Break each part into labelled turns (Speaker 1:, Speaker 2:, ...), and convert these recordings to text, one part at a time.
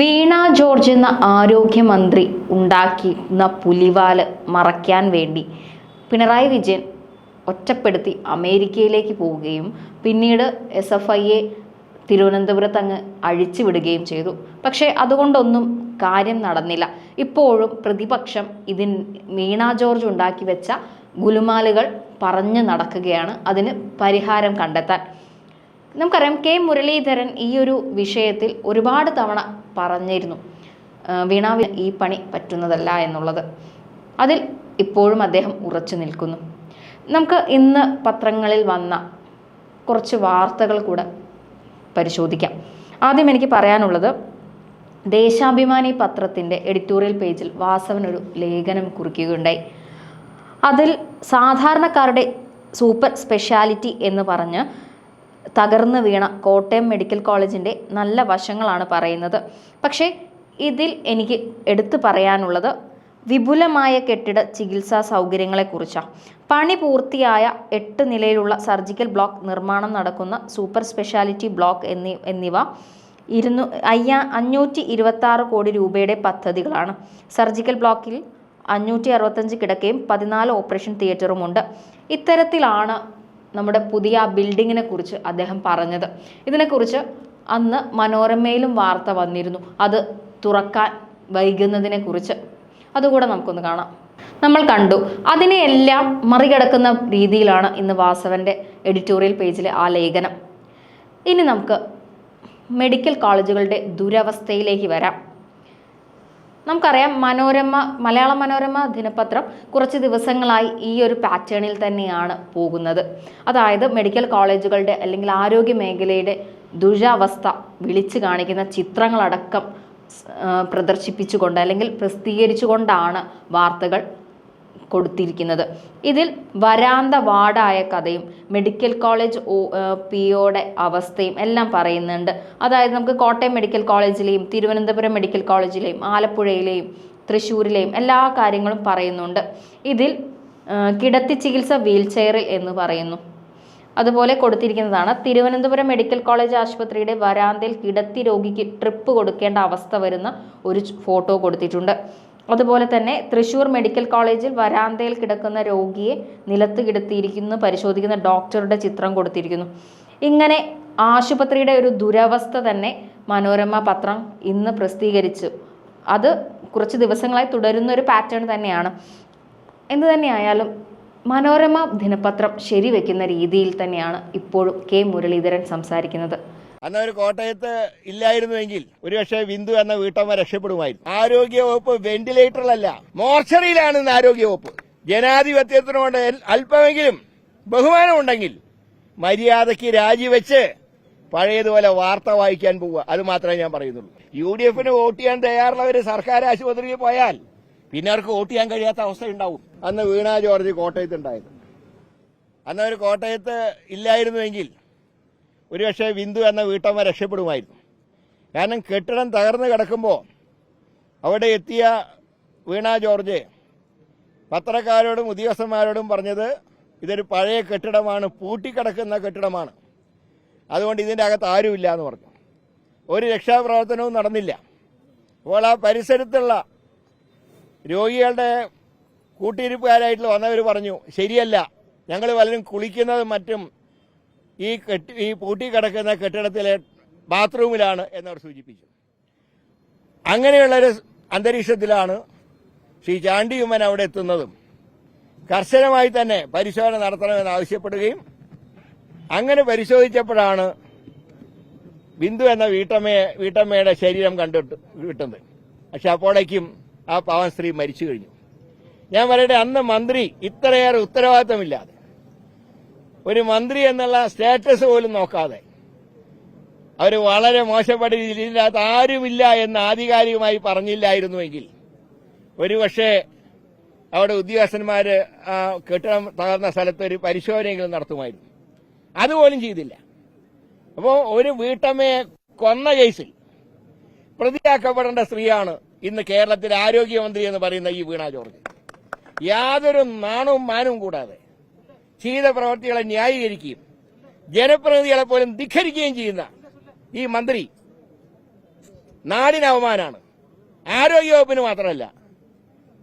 Speaker 1: വീണ George എന്ന ആരോഗ്യമന്ത്രി ഉണ്ടാക്കിയിരുന്ന പുലിവാൽ മറയ്ക്കാൻ വേണ്ടി പിണറായി വിജയൻ ഒറ്റപ്പെടുത്തി അമേരിക്കയിലേക്ക് പോവുകയും പിന്നീട് എസ് എഫ് ഐയെ തിരുവനന്തപുരത്ത് അങ്ങ് അഴിച്ചു വിടുകയും ചെയ്തു. പക്ഷേ അതുകൊണ്ടൊന്നും കാര്യം നടന്നില്ല. ഇപ്പോഴും പ്രതിപക്ഷം ഇതിൻ വീണ ജോർജ് ഉണ്ടാക്കി വെച്ച ഗുലുമാലുകൾ പറഞ്ഞു നടക്കുകയാണ്. അതിന് പരിഹാരം കണ്ടെത്താൻ നമുക്കറിയാം കെ മുരളീധരൻ ഈ ഒരു വിഷയത്തിൽ ഒരുപാട് തവണ പറഞ്ഞിരുന്നു. വീണ ഈ പണി പറ്റുന്നതല്ല എന്നുള്ളത്. അതിൽ ഇപ്പോഴും അദ്ദേഹം ഉറച്ചു നിൽക്കുന്നു. നമുക്ക് ഇന്ന് പത്രങ്ങളിൽ വന്ന കുറച്ച് വാർത്തകൾ കൂടെ പരിശോധിക്കാം. ആദ്യം എനിക്ക് പറയാനുള്ളത് ദേശാഭിമാനി പത്രത്തിന്റെ എഡിറ്റോറിയൽ പേജിൽ വാസവൻ ഒരു ലേഖനം കുറിക്കുകയുണ്ടായി. അതിൽ സാധാരണക്കാരുടെ സൂപ്പർ സ്പെഷ്യാലിറ്റി എന്ന് പറഞ്ഞ് തകർന്നു വീണ കോട്ടയം മെഡിക്കൽ കോളേജിന്റെ നല്ല വശങ്ങളാണ് പറയുന്നത്. പക്ഷേ ഇതിൽ എനിക്ക് എടുത്തു പറയാനുള്ളത് വിപുലമായ കെട്ടിട ചികിത്സാ സൗകര്യങ്ങളെക്കുറിച്ചാണ് പണി പൂർത്തിയായ എട്ട് നിലയിലുള്ള സർജിക്കൽ ബ്ലോക്ക് നിർമ്മാണം നടക്കുന്ന സൂപ്പർ സ്പെഷ്യാലിറ്റി ബ്ലോക്ക് എന്നീ എന്നിവ ഇരുന്നൂ അയ്യാ അഞ്ഞൂറ്റി ഇരുപത്തി ആറ് കോടി രൂപയുടെ പദ്ധതികളാണ്. സർജിക്കൽ ബ്ലോക്കിൽ അഞ്ഞൂറ്റി അറുപത്തഞ്ച് കിടക്കയും പതിനാല് ഓപ്പറേഷൻ തിയേറ്ററുമുണ്ട് ഇത്തരത്തിലാണ് നമ്മുടെ പുതിയ ആ ബിൽഡിങ്ങിനെ കുറിച്ച് അദ്ദേഹം പറഞ്ഞത്. ഇതിനെക്കുറിച്ച് അന്ന് മനോരമയിലും വാർത്ത വന്നിരുന്നു. അത് തുറക്കാൻ വൈകുന്നതിനെ കുറിച്ച്. അതുകൂടെ നമുക്കൊന്ന് കാണാം. നമ്മൾ കണ്ടു. അതിനെയെല്ലാം മറികടക്കുന്ന രീതിയിലാണ് ഇന്ന് വാസവന്റെ എഡിറ്റോറിയൽ പേജിലെ ആ ലേഖനം. ഇനി നമുക്ക് മെഡിക്കൽ കോളേജുകളുടെ ദുരവസ്ഥയിലേക്ക് വരാം. നമുക്കറിയാം മനോരമ മലയാള മനോരമ ദിനപത്രം കുറച്ച് ദിവസങ്ങളായി ഈ ഒരു പാറ്റേണിൽ തന്നെയാണ് പോകുന്നത്. അതായത് മെഡിക്കൽ കോളേജുകളുടെ അല്ലെങ്കിൽ ആരോഗ്യ മേഖലയുടെ ദുരവസ്ഥ വിളിച്ചു കാണിക്കുന്ന ചിത്രങ്ങളടക്കം പ്രദർശിപ്പിച്ചുകൊണ്ട് അല്ലെങ്കിൽ പ്രസിദ്ധീകരിച്ചുകൊണ്ടാണ് വാർത്തകൾ കൊടുത്തിരിക്കുന്നത്. ഇതിൽ വരാന്ത വാർഡായ കഥയും മെഡിക്കൽ കോളേജ് പി ഒയുടെ അവസ്ഥയും എല്ലാം പറയുന്നുണ്ട്. അതായത് നമുക്ക് കോട്ടയം മെഡിക്കൽ കോളേജിലെയും തിരുവനന്തപുരം മെഡിക്കൽ കോളേജിലെയും ആലപ്പുഴയിലെയും തൃശ്ശൂരിലെയും എല്ലാ കാര്യങ്ങളും പറയുന്നുണ്ട്. ഇതിൽ കിടത്തി ചികിത്സ വീൽ ചെയറിൽ എന്ന് പറയുന്നു. അതുപോലെ കൊടുത്തിരിക്കുന്നതാണ് തിരുവനന്തപുരം മെഡിക്കൽ കോളേജ് ആശുപത്രിയുടെ വരാന്തയിൽ കിടത്തി രോഗിക്ക് ട്രിപ്പ് കൊടുക്കേണ്ട അവസ്ഥ വരുന്ന ഒരു ഫോട്ടോ കൊടുത്തിട്ടുണ്ട്. അതുപോലെ തന്നെ തൃശൂർ മെഡിക്കൽ കോളേജിൽ വരാന്തയിൽ കിടക്കുന്ന രോഗിയെ നിലത്ത് കിടത്തിയിരിക്കുന്നു പരിശോധിക്കുന്ന ഡോക്ടറുടെ ചിത്രം കൊടുത്തിരിക്കുന്നു. ഇങ്ങനെ ആശുപത്രിയുടെ ഒരു ദുരവസ്ഥ തന്നെ മനോരമ പത്രം ഇന്ന് പ്രസിദ്ധീകരിച്ചു. അത് കുറച്ച് ദിവസങ്ങളായി തുടരുന്ന ഒരു പാറ്റേൺ തന്നെയാണ്. എന്തു തന്നെയായാലും മനോരമ ദിനപത്രം ശരിവെക്കുന്ന രീതിയിൽ തന്നെയാണ് ഇപ്പോഴും കെ മുരളീധരൻ സംസാരിക്കുന്നത്.
Speaker 2: അന്ന് ഒരു കോട്ടയത്ത് ഇല്ലായിരുന്നുവെങ്കിൽ ഒരുപക്ഷെ ബിന്ദു എന്ന വീട്ടമ്മ രക്ഷപ്പെടുമായിരുന്നു. ആരോഗ്യ വകുപ്പ് വെന്റിലേറ്ററിലല്ല മോർച്ചറിയിലാണ് ഇന്ന് ആരോഗ്യ വകുപ്പ് ജനാധിപത്യത്തിനോട് അല്പമെങ്കിലും ബഹുമാനമുണ്ടെങ്കിൽ മര്യാദയ്ക്ക് രാജിവെച്ച് പഴയതുപോലെ വാർത്ത വായിക്കാൻ പോവുക. അത് മാത്രമേ ഞാൻ പറയുന്നുള്ളൂ. യു ഡി എഫിന് വോട്ട് ചെയ്യാൻ തയ്യാറുള്ളവർ സർക്കാർ ആശുപത്രിയിൽ പോയാൽ പിന്നെ അവർക്ക് വോട്ട് ചെയ്യാൻ കഴിയാത്ത അവസ്ഥ ഉണ്ടാവും. അന്ന് വീണ ജോർജ് കോട്ടയത്ത് ഉണ്ടായിരുന്നു. അന്ന് അവർ കോട്ടയത്ത് ഇല്ലായിരുന്നുവെങ്കിൽ ഒരുപക്ഷെ ബിന്ദു എന്ന വീട്ടമ്മ രക്ഷപ്പെടുമായിരുന്നു. കാരണം കെട്ടിടം തകർന്നു കിടക്കുമ്പോൾ അവിടെ എത്തിയ വീണ ജോർജ് പത്രക്കാരോടും ഉദ്യോഗസ്ഥന്മാരോടും പറഞ്ഞത് ഇതൊരു പഴയ കെട്ടിടമാണ് പൂട്ടിക്കിടക്കുന്ന കെട്ടിടമാണ്. അതുകൊണ്ട് ഇതിന്റെ അകത്ത് ആരുമില്ല എന്ന് പറഞ്ഞു. ഒരു രക്ഷാപ്രവർത്തനവും നടന്നില്ല. അപ്പോൾ ആ പരിസരത്തുള്ള രോഗികളുടെ കൂട്ടിയിരിപ്പുകാരായിട്ടുള്ള വന്നവർ പറഞ്ഞു ശരിയല്ല ഞങ്ങൾ പലരും കുളിക്കുന്നതും മറ്റും ഈ കെട്ടി ഈ പൂട്ടിക്കിടക്കുന്ന കെട്ടിടത്തിലെ ബാത്റൂമിലാണ് എന്നവർ സൂചിപ്പിച്ചു. അങ്ങനെയുള്ളൊരു അന്തരീക്ഷത്തിലാണ് ശ്രീ ചാണ്ടിയുമ്മൻ അവിടെ എത്തുന്നതും കർശനമായി തന്നെ പരിശോധന നടത്തണമെന്ന് ആവശ്യപ്പെടുകയും അങ്ങനെ പരിശോധിച്ചപ്പോഴാണ് ബിന്ദു എന്ന വീട്ടമ്മയെ വീട്ടമ്മയുടെ ശരീരം കണ്ടിട്ട് കിട്ടുന്നത്. പക്ഷെ അപ്പോഴേക്കും ആ പാവൻ സ്ത്രീ മരിച്ചു കഴിഞ്ഞു. ഞാൻ പറയട്ടെ അന്ന് മന്ത്രി ഇത്രയേറെ ഉത്തരവാദിത്തമില്ലാതെ ഒരു മന്ത്രി എന്നുള്ള സ്റ്റാറ്റസ് പോലും നോക്കാതെ. അവർ വളരെ മോശപ്പെട്ട രീതിയിൽ ഇതിനകത്ത് ആരുമില്ല എന്ന് ആധികാരികമായി പറഞ്ഞില്ലായിരുന്നുവെങ്കിൽ ഒരുപക്ഷെ അവിടെ ഉദ്യോഗസ്ഥന്മാര് കെട്ടിടം തകർന്ന സ്ഥലത്ത് ഒരു പരിശോധനയെങ്കിലും നടത്തുമായിരുന്നു. അതുപോലും ചെയ്തില്ല. അപ്പോൾ ഒരു വീട്ടമ്മയെ കൊന്ന കേസിൽ പ്രതിയാക്കപ്പെടേണ്ട സ്ത്രീയാണ് ഇന്ന് കേരളത്തിലെ ആരോഗ്യമന്ത്രി എന്ന് പറയുന്ന ഈ വീണ ജോർജ്. യാതൊരു നാണവും മാനവും കൂടാതെ ചെയ്ത പ്രവർത്തികളെ ന്യായീകരിക്കുകയും ജനപ്രതിനിധികളെ പോലും ധിഖരിക്കുകയും ചെയ്യുന്ന ഈ മന്ത്രി നാടിന് അവമാനാണ്. ആരോഗ്യവകുപ്പിന് മാത്രമല്ല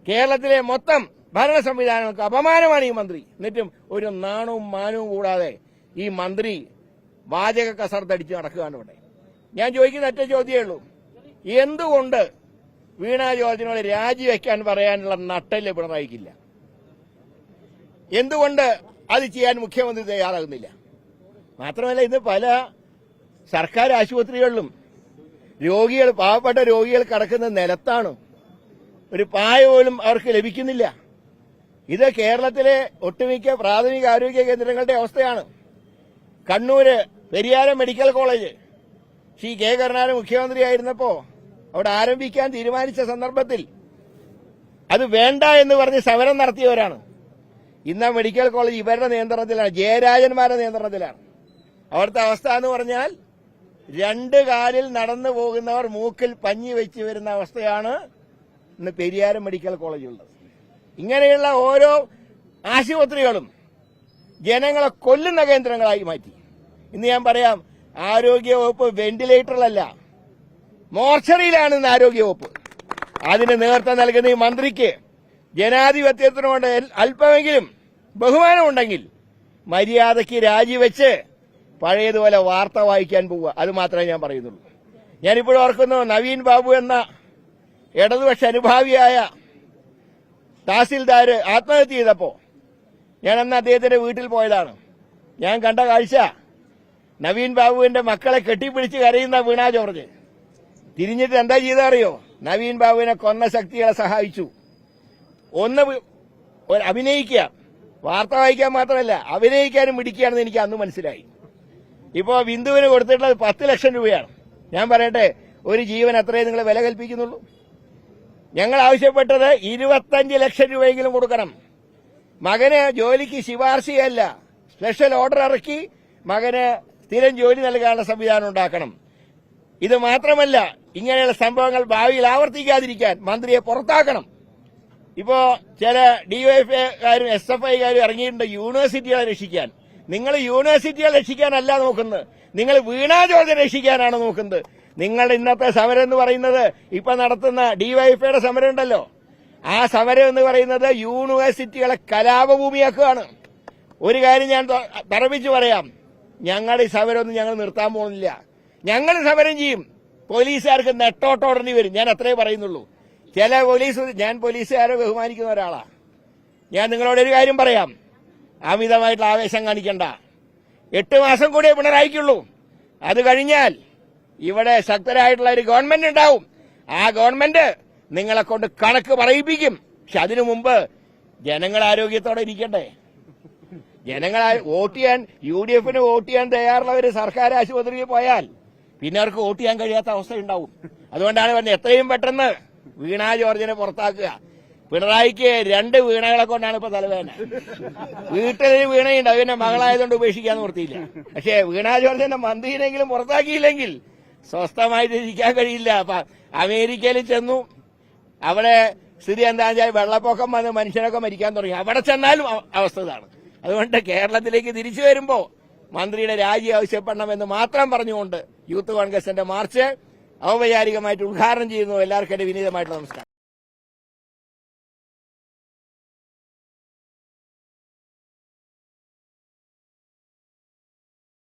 Speaker 2: കേരളത്തിലെ മൊത്തം ഭരണ സംവിധാനങ്ങൾക്ക് അപമാനമാണ് ഈ മന്ത്രി. എന്നിട്ടും ഒരു നാണവും മാനവും കൂടാതെ ഈ മന്ത്രി വാചക കസർത്തടിച്ച് നടക്കുകയാണ് ഇവിടെ. ഞാൻ ചോദിക്കുന്ന ഒറ്റ ചോദ്യമേ ഉള്ളൂ. എന്തുകൊണ്ട് വീണ ജോർജിനോട് രാജിവെക്കാൻ പറയാനുള്ള നട്ടൽ പിണറായിക്കില്ല? എന്തുകൊണ്ട് അത് ചെയ്യാൻ മുഖ്യമന്ത്രി തയ്യാറാകുന്നില്ല. മാത്രമല്ല ഇന്ന് പല സർക്കാർ ആശുപത്രികളിലും രോഗികൾ പാവപ്പെട്ട രോഗികൾ കിടക്കുന്ന നിലത്താണ് ഒരു പായ പോലും അവർക്ക് ലഭിക്കുന്നില്ല. ഇത് കേരളത്തിലെ ഒട്ടുമിക്ക പ്രാഥമിക ആരോഗ്യ കേന്ദ്രങ്ങളുടെ അവസ്ഥയാണ്. Kannur Pariyaram medical college Shri K Karunakaran മുഖ്യമന്ത്രിയായിരുന്നപ്പോ അവിടെ ആരംഭിക്കാൻ തീരുമാനിച്ച സന്ദർഭത്തിൽ അത് വേണ്ട എന്ന് പറഞ്ഞ് സമരം നടത്തിയവരാണ്. ഇന്ന് മെഡിക്കൽ കോളേജ് ഇവരുടെ നിയന്ത്രണത്തിലാണ് ജയരാജന്മാരുടെ നിയന്ത്രണത്തിലാണ്. അവിടുത്തെ അവസ്ഥ എന്ന് പറഞ്ഞാൽ രണ്ട് കാലിൽ നടന്നു പോകുന്നവർ മൂക്കിൽ പഞ്ഞി വെച്ച് വരുന്ന അവസ്ഥയാണ് ഇന്ന് പെരിയാരം മെഡിക്കൽ കോളേജുള്ളത് ഇങ്ങനെയുള്ള ഓരോ ആശുപത്രികളും ജനങ്ങളെ കൊല്ലുന്ന കേന്ദ്രങ്ങളായി മാറ്റി. ഇന്ന് ഞാൻ പറയാം ആരോഗ്യവകുപ്പ് വെന്റിലേറ്ററിലല്ല മോർച്ചറിയിലാണ് ഇന്ന് ആരോഗ്യവകുപ്പ്. അതിന് നേതൃത്വം നൽകുന്ന ഈ മന്ത്രിക്ക് ജനാധിപത്യത്തിനോട് അല്പമെങ്കിലും ബഹുമാനമുണ്ടെങ്കിൽ മര്യാദയ്ക്ക് രാജിവെച്ച് പഴയതുപോലെ വാർത്ത വായിക്കാൻ പോവുക. അത് മാത്രമേ ഞാൻ പറയുന്നുള്ളൂ. ഞാനിപ്പോഴും ഓർക്കുന്നു നവീൻ ബാബു എന്ന ഇടതുപക്ഷ അനുഭാവിയായ തഹസിൽദാർ ആത്മഹത്യ ചെയ്തപ്പോൾ ഞാൻ അന്ന് അദ്ദേഹത്തിന്റെ വീട്ടിൽ പോയതാണ്. ഞാൻ കണ്ട കാഴ്ച നവീൻ ബാബുവിന്റെ മക്കളെ കെട്ടിപ്പിടിച്ച് കരയുന്ന വീണ ജോർജ്. തിരിഞ്ഞിട്ട് എന്താ ചെയ്തറിയോ നവീൻ ബാബുവിനെ കൊന്ന ശക്തികളെ സഹായിച്ചു. ഒന്ന് അഭിനയിക്കുക. വാർത്ത വായിക്കാൻ മാത്രമല്ല അഭിനയിക്കാനും പിടിക്കുകയാണെന്ന് എനിക്ക് അന്ന് മനസ്സിലായി. ഇപ്പോ ബിന്ദുവിന് കൊടുത്തിട്ടുള്ളത് പത്ത് ലക്ഷം രൂപയാണ്. ഞാൻ പറയട്ടെ ഒരു ജീവൻ അത്രയും നിങ്ങൾ വില കൽപ്പിക്കുന്നുള്ളൂ. ഞങ്ങൾ ആവശ്യപ്പെട്ടത് ഇരുപത്തഞ്ച് ലക്ഷം രൂപയെങ്കിലും കൊടുക്കണം. മകന് ജോലിക്ക് ശിപാർശയല്ല. സ്പെഷ്യൽ ഓർഡർ ഇറക്കി മകന് സ്ഥിരം ജോലി നൽകാനുള്ള സംവിധാനം ഉണ്ടാക്കണം. ഇത് മാത്രമല്ല ഇങ്ങനെയുള്ള സംഭവങ്ങൾ ഭാവിയിൽ ആവർത്തിക്കാതിരിക്കാൻ മന്ത്രിയെ പുറത്താക്കണം. ഇപ്പോ ചില ഡിവൈഎഫ്ഐക്കാരും എസ് എഫ് ഐക്കാരും ഇറങ്ങിയിട്ടുണ്ട് യൂണിവേഴ്സിറ്റികളെ രക്ഷിക്കാൻ. നിങ്ങൾ യൂണിവേഴ്സിറ്റികളെ രക്ഷിക്കാനല്ല നോക്കുന്നത്. നിങ്ങൾ വീണാ ജോർജ് രക്ഷിക്കാനാണ് നോക്കുന്നത്. നിങ്ങൾ ഇന്നത്തെ സമരം എന്ന് പറയുന്നത് ഇപ്പൊ നടത്തുന്ന ഡിവൈഎഫ്ഐയുടെ സമരം ഉണ്ടല്ലോ. ആ സമരം എന്ന് പറയുന്നത് യൂണിവേഴ്സിറ്റികളെ കലാപഭൂമിയാക്കുകയാണ്. ഒരു കാര്യം ഞാൻ തറപ്പിച്ച് പറയാം. ഞങ്ങളുടെ ഈ സമരമൊന്നും ഞങ്ങൾ നിർത്താൻ പോകുന്നില്ല. ഞങ്ങൾ സമരം ചെയ്യും. പോലീസുകാർക്ക് നെട്ടോട്ടോടേണ്ടി വരും. ഞാൻ അത്രേ പറയുന്നുള്ളൂ. ചില പോലീസ് ഞാൻ പോലീസുകാരെ ബഹുമാനിക്കുന്ന ഒരാളാ. ഞാൻ നിങ്ങളോട് ഒരു കാര്യം പറയാം. അമിതമായിട്ടുള്ള ആവേശം കാണിക്കണ്ട. എട്ട് മാസം കൂടിയേ പിണറായിക്കുള്ളൂ. അത് കഴിഞ്ഞാൽ ഇവിടെ ശക്തരായിട്ടുള്ള ഒരു ഗവൺമെന്റ് ഉണ്ടാവും. ആ ഗവൺമെന്റ് നിങ്ങളെ കൊണ്ട് കണക്ക് പറയിപ്പിക്കും. പക്ഷെ അതിനു മുമ്പ് ജനങ്ങൾ ആരോഗ്യത്തോടെ ഇരിക്കണ്ടേ ജനങ്ങൾ വോട്ട് ചെയ്യാൻ യു ഡി എഫിന് വോട്ട് ചെയ്യാൻ തയ്യാറുള്ളവര് സർക്കാർ ആശുപത്രിയിൽ പോയാൽ പിന്നെ അവർക്ക് വോട്ട് ചെയ്യാൻ കഴിയാത്ത അവസ്ഥ ഉണ്ടാവും അതുകൊണ്ടാണ് പറഞ്ഞത് എത്രയും പെട്ടെന്ന് വീണ ജോർജിനെ പുറത്താക്കുക. പിണറായിക്ക് രണ്ട് വീണകളെ കൊണ്ടാണ് ഇപ്പൊ തലവേദന. വീട്ടിലൊരു വീണയുണ്ട് അതിന്റെ മകളായതുകൊണ്ട് ഉപേക്ഷിക്കാൻ നിർത്തിയില്ല പക്ഷേ വീണ ജോർജിന്റെ മന്ത്രിയെങ്കിലും പുറത്താക്കിയില്ലെങ്കിൽ സ്വസ്ഥമായിട്ട് ഇരിക്കാൻ കഴിയില്ല. അപ്പൊ അമേരിക്കയിൽ ചെന്നു. അവിടെ സ്ഥിതി എന്താണെന്ന് വെച്ചാൽ വെള്ളപ്പൊക്കം വന്ന് മനുഷ്യരൊക്കെ മരിക്കാൻ തുടങ്ങി. അവിടെ ചെന്നാലും അവസ്ഥ ഇതാണ്. അതുകൊണ്ട് കേരളത്തിലേക്ക് തിരിച്ചു വരുമ്പോ മന്ത്രിയുടെ രാജി ആവശ്യപ്പെടണമെന്ന് മാത്രം പറഞ്ഞുകൊണ്ട് യൂത്ത് കോൺഗ്രസിന്റെ മാർച്ച് ഔപചാരികമായിട്ട് ഉദ്ഘാടനം ചെയ്യുന്നു. എല്ലാവർക്കും എന്റെ വിനീതമായിട്ടുള്ള നമസ്കാരം.